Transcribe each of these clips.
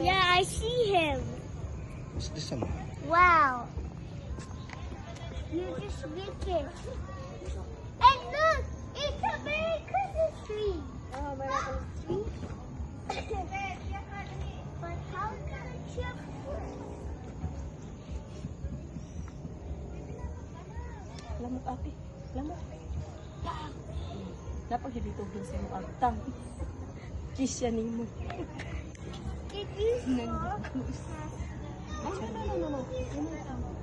Yeah, I see him. What's this one? Wow. You just it. And look, it's a Merry Christmas tree. Oh, Merry Christmas tree? but how can I check Lamok ate. Lamok. Dapat hindi ito dun sa iyong agtang. Kiss siya ni No, no, no, no,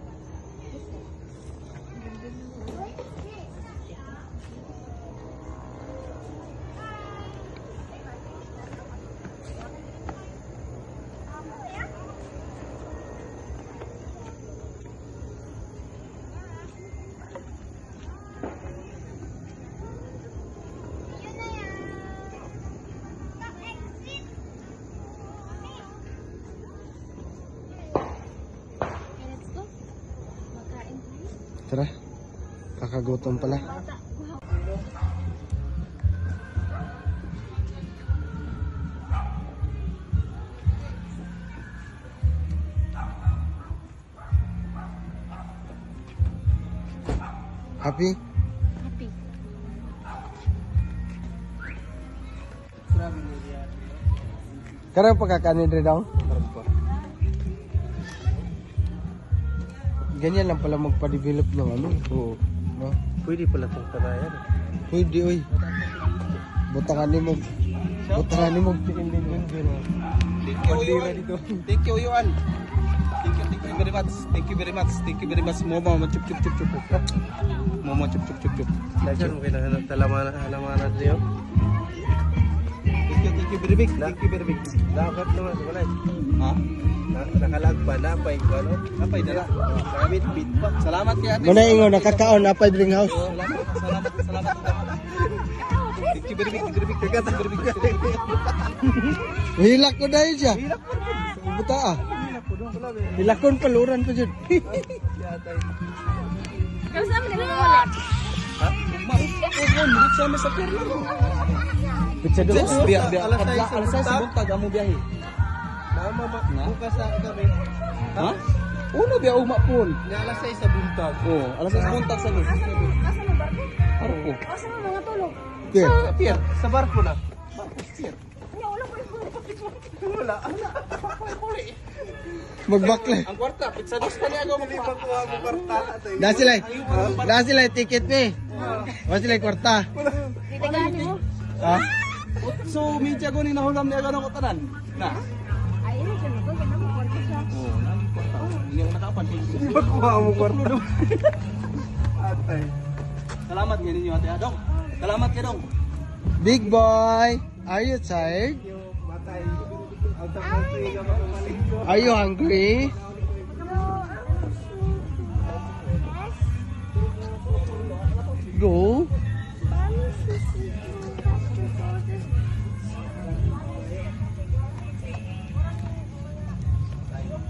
Tara. Kakagutom pala. Happy? Happy. Karang pagkakanin rin daw? Ganyan lang pala magpa-develop ng ano. Oo. No? Pwede pala itong kanayan. Pwede, oy. Butangan ni mo. Butangan ni mo. Thank you, Yuan. Thank you, Yuan. Thank you, thank you very much. Thank you very much. Thank you very much. Momo, mo chup chup chup chup. Momo chup chup chup chup. Lajar mo kailangan halaman halaman niyo. Very big. Dapat naman balay. Ha? Nakalag pa na pa ko ano? Napay dala. Nakabit bit pa. Salamat kay ate. Muna ingo, nakakaon, apay drink house. Salamat, salamat, salamat. Thank you very big, very big. Kagata very big. Hilak ko dahil siya. Buta ah. Hilakon paluran pa dyan. Kasi naman nila wala. Ha? Maupon, dito sa sa pier lang. Bitsa doon. Yes, biya, biya. Alas sa alas sa buntag amo biyahe. Mama ba? Bukas sa gabi. Ha? Uno biya uma pon. Nga alas sa buntag. Oh, alas sa buntag sa luz. Asa mo barko? Arko. Asa mo mga tulog? Pier. Sa pier, sa barko na. Barko pier. Nga, wala ko yung Wala. Puli. Magbakle. Ang kwarta, pizza dos pa niya ako magpapag ko ang kwarta. Da sila. Sila ticket ni. Wa sila kwarta. Titigahan mo. Ha? So, medya ko ni nahulam niya gano'n ko tanan. Na? Ay, ano siya nito? Kaya naman kwarto siya. Oo, nang kwarta. Hindi ako nakapan. Magkuha mo kwarta. Atay. Salamat nga ninyo ate Adong. Salamat ka dong. Big boy, are you tired? Are you hungry?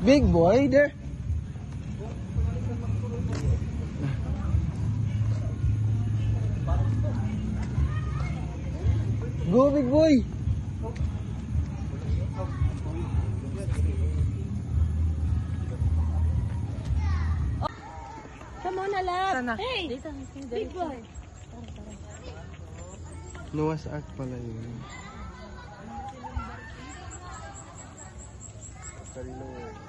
Big boy there. Go big boy. Come on, Alap. Hey, big boy. Luwas Ark pala yun. Kalilaw eh.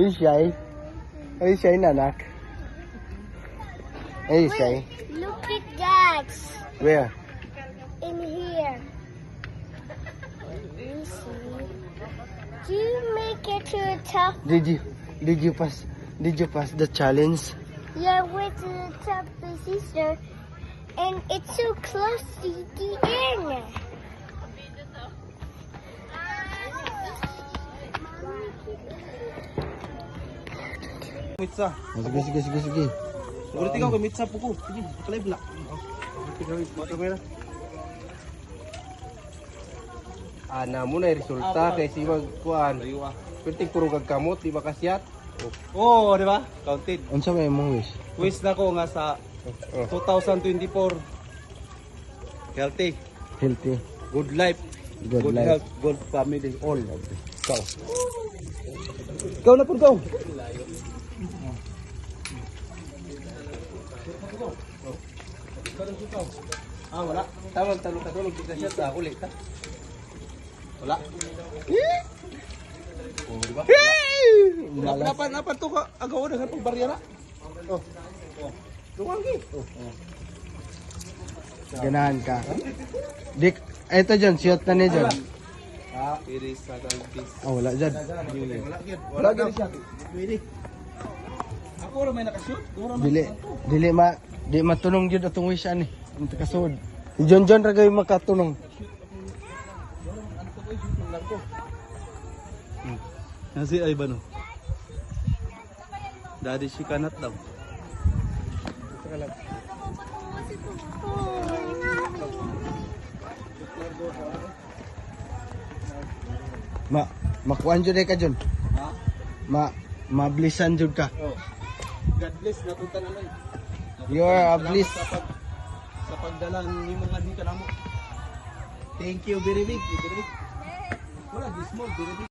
Are you shy? Are you shy, Nanak? Are you shy? Look at that. Where? In here. You see. Do you make it to the top? Did you did you pass did you pass the challenge? Yeah, went to the top of the sister, and it's so close to the end. Mitsa. Oh, sige, sige, sige, sige. Ulit ikaw kay Mitsa po ko. Sige, pakalive la. ana mo na resulta kay si wag kuan perting puro kag kamot di ba kasyat Oo, di ba? Counted. Unsa may imong wish? Wish na ko nga sa Oh. 2024. Healthy, Healthy. good life, Good, life. health, good family, all. Ikaw. Ikaw na po ikaw. Ah, wala. tawag tanong katulog di kasyat sa ulit ta Wala. Oh, di ba? Malas. Napan, napan to ka. Agaw na sa pagbarya na. Oh. Oh. Luwang gi. Oh. Ganahan ka. Dik, eto dyan, shot na ni dyan. Ah, iris sa galbis. Oh, wala dyan. Wala gid. Wala gid siya. Pwede. Ako ra may nakashoot. Dili, dili ma, di matunong jud atong wish ani. Ang takasud. Si John John ra gay makatunong. Nasi ay ba no? Daddy she cannot daw. Ma, makuan jud ka John. Ha? Ma, mablisan jud ka. Oh. God bless natunta na lang. You are a bliss. Sa, pag, sa pagdala ni mga di ka namo. Thank you very big. Very big. Wala, this small, very big.